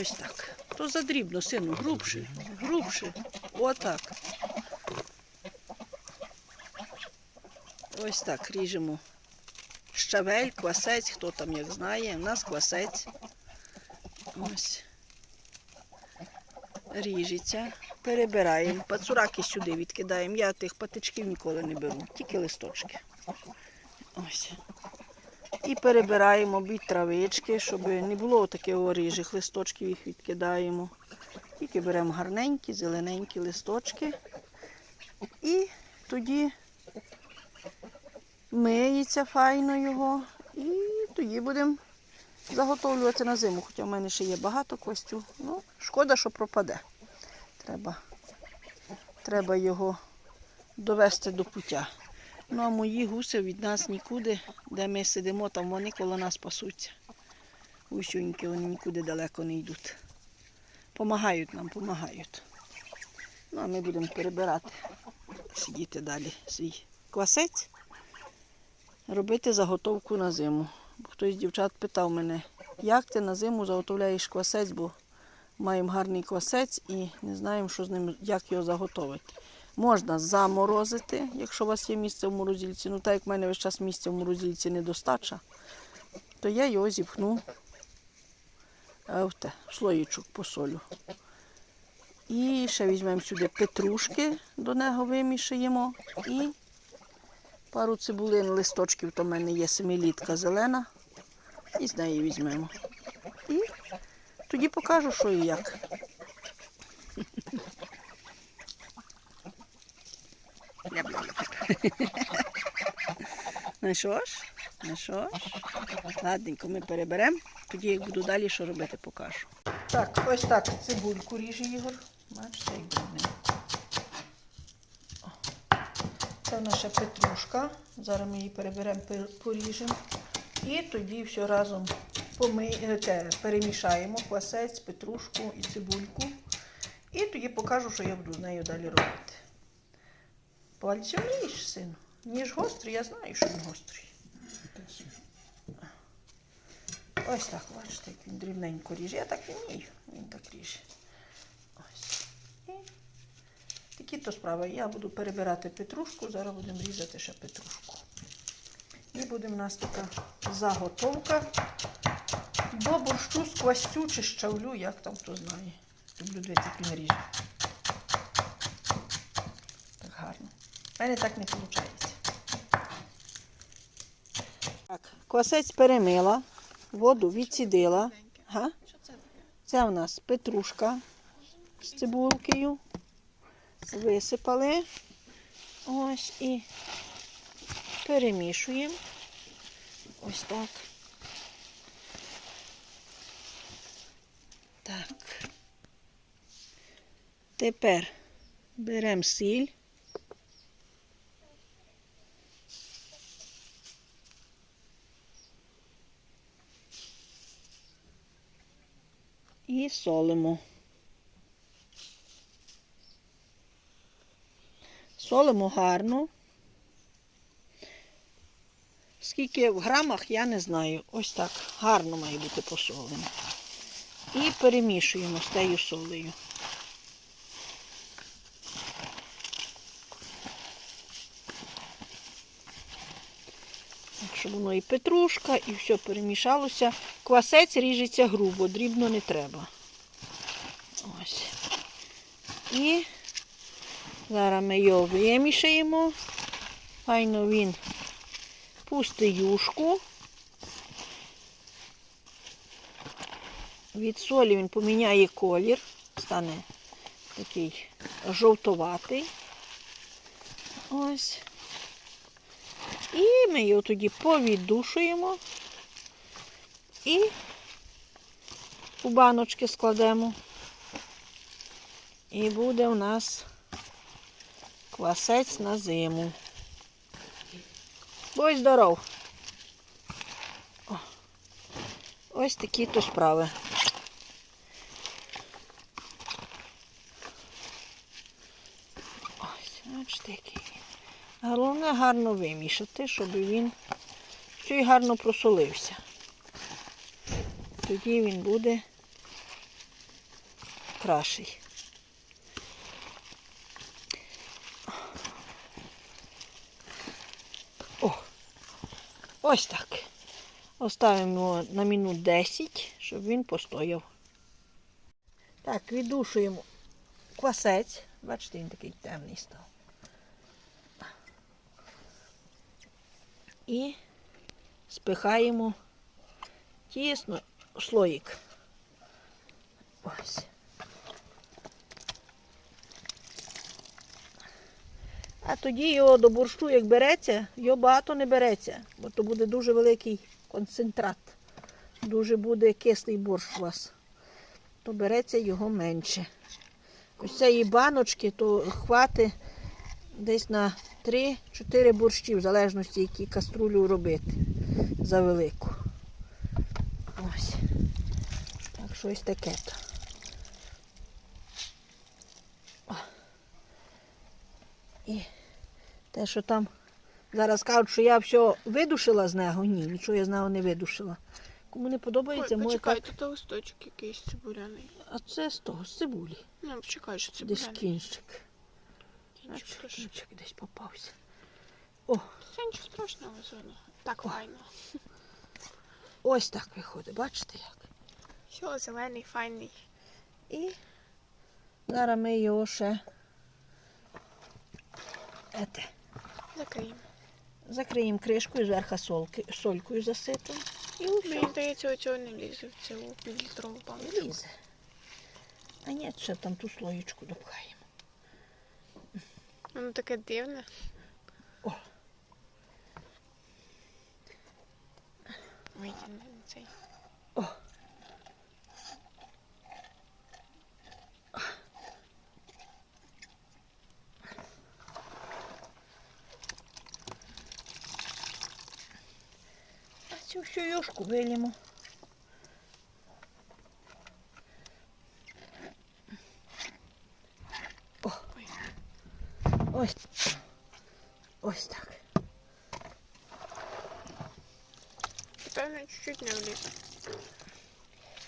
Ось так. То задрібно, сину, грубше, грубше. Отак. Ось так ріжемо. Щавель, квасець, хто там як знає. У нас квасець. Ось. Ріжеться. Перебираємо. Пацураки сюди відкидаємо. Я тих патичків ніколи не беру, тільки листочки. Ось. І перебираємо бій травички, щоб не було таких оріжих листочків, їх відкидаємо. Тільки беремо гарненькі, зелененькі листочки. І тоді миється файно його. І тоді будемо заготовлювати на зиму. Хоча в мене ще є багато костю. Ну, шкода, що пропаде. Треба, треба його довести до пуття. Ну, а мої гуси від нас нікуди, де ми сидимо, там вони коло нас пасуться. Гусюньки, вони нікуди далеко не йдуть. Помагають нам, помагають. Ну, а ми будемо перебирати, сидіти далі свій квасець, робити заготовку на зиму. Хтось з дівчат питав мене, як ти на зиму заготовляєш квасець, бо маємо гарний квасець і не знаємо, що з ним, як його заготовити. Можна заморозити, якщо у вас є місце в морозильці. Ну, так як в мене весь час місця в морозильці недостача, то я його зіпхну е, в те, слоїчок посолю. І ще візьмемо сюди петрушки, до нього вимішаємо. І пару цибулин, листочків, то в мене є семилітка зелена. І з неї візьмемо. І тоді покажу, що і як. Ну що ж, ну що ж, ладненько ми переберемо, тоді як буду далі, що робити, покажу. Так, ось так цибульку ріже Ігор. Бачите, як дрібний. Це наша петрушка. Зараз ми її переберемо, поріжемо. І тоді все разом помий... е, те, перемішаємо квасець, петрушку і цибульку. І тоді покажу, що я буду з нею далі робити. Пальцем ріж, сину. Ніж гострий, я знаю, що він гострий. Ось так, бачите, як він дрібненько ріже. Я так вмію, він так ріже. Ось. І такі то справи. Я буду перебирати петрушку, зараз будемо різати ще петрушку. І буде в нас така заготовка до борщу з квастю чи щавлю, як там хто знає. Люблю як він ріже. Так гарно. У мене так не виходить. Так, квасець перемила, воду відсідила. Га? Це у нас петрушка з цибулкою. Висипали. Ось і перемішуємо. Ось так. Так. Тепер беремо сіль. І солимо. Солимо гарно. Скільки в грамах, я не знаю. Ось так гарно має бути посолено. І перемішуємо з тею солею. Щоб воно і петрушка, і все перемішалося. Квасець ріжеться грубо, дрібно не треба. Ось. І зараз ми його вимішаємо. Файно він пустить юшку. Від солі він поміняє колір, стане такий жовтоватий. Ось. І ми його тоді повіддушуємо і у баночки складемо. І буде у нас квасець на зиму. Будь здоров! Ось такі то справи. Ось, бачите, який. Головне гарно вимішати, щоб він ще гарно просолився. Тоді він буде кращий. Ось так. Оставимо його на минут 10, щоб він постояв. Так, віддушуємо квасець. Бачите, він такий темний став. І спихаємо тісно слоїк. Ось. А тоді його до борщу, як береться, його багато не береться, бо то буде дуже великий концентрат. Дуже буде кислий борщ у вас. То береться його менше. Ось цієї баночки, то хватить десь на 3-4 борщі, в залежності, які каструлю робити за велику. Ось. Так, щось таке то. І те, що там зараз кажуть, що я все видушила з нього. Ні, нічого я з нього не видушила. Кому не подобається, Ой, може почекай, так. тут листочок якийсь цибуляний. А це з того, з цибулі. Ну, почекай, що Десь кінчик. Кінчик теж. кінчик десь попався. Це нічого страшного зону. Так О. файно. Ось так виходить, бачите як? Все, зелений, файний. І зараз ми його ще ете, Закриємо. закриємо кришкою, зверху солки, солькою засипемо. І Мені здається, оцього не влізе в цю півлітрову баночку. Лізе. А ні, ще там ту слоєчку допхаємо. Воно таке дивне. О. На цей. Цю всю юшку вилімо. О. Ось. Ось так. Певно, чуть-чуть не влізе.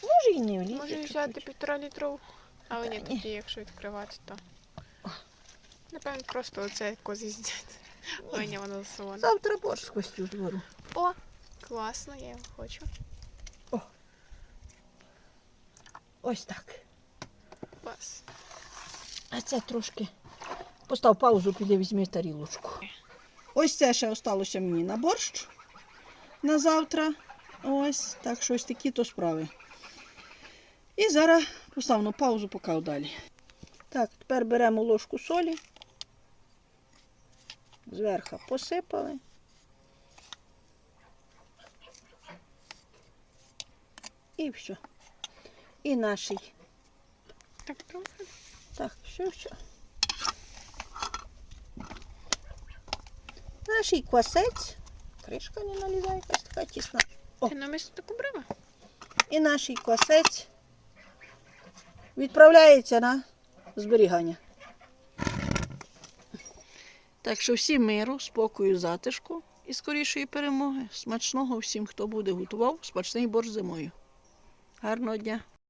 Може і не влізе. Може взяти півтора літрову. Але ні, тоді, якщо відкривати, то. Напевно, просто оце козі зняти. Ой, ні, воно засолоне. Завтра борщ з костю зберу. О, класно, я його хочу. О! Ось так. Клас. А це трошки. Постав паузу, піди візьми тарілочку. Ось це ще осталося мені на борщ на завтра. Ось, так що ось такі то справи. І зараз постав на паузу, поки далі. Так, тепер беремо ложку солі. Зверху посипали. І все. І нашій Так, трохи. так, все, все. Наш квасець. Кришка не налізає, якась така тісна. О. Ти на місце таку брала? І наш квасець відправляється на зберігання. Так що всім миру, спокою, затишку і скорішої перемоги. Смачного всім, хто буде готував смачний борщ зимою. Arnold ya.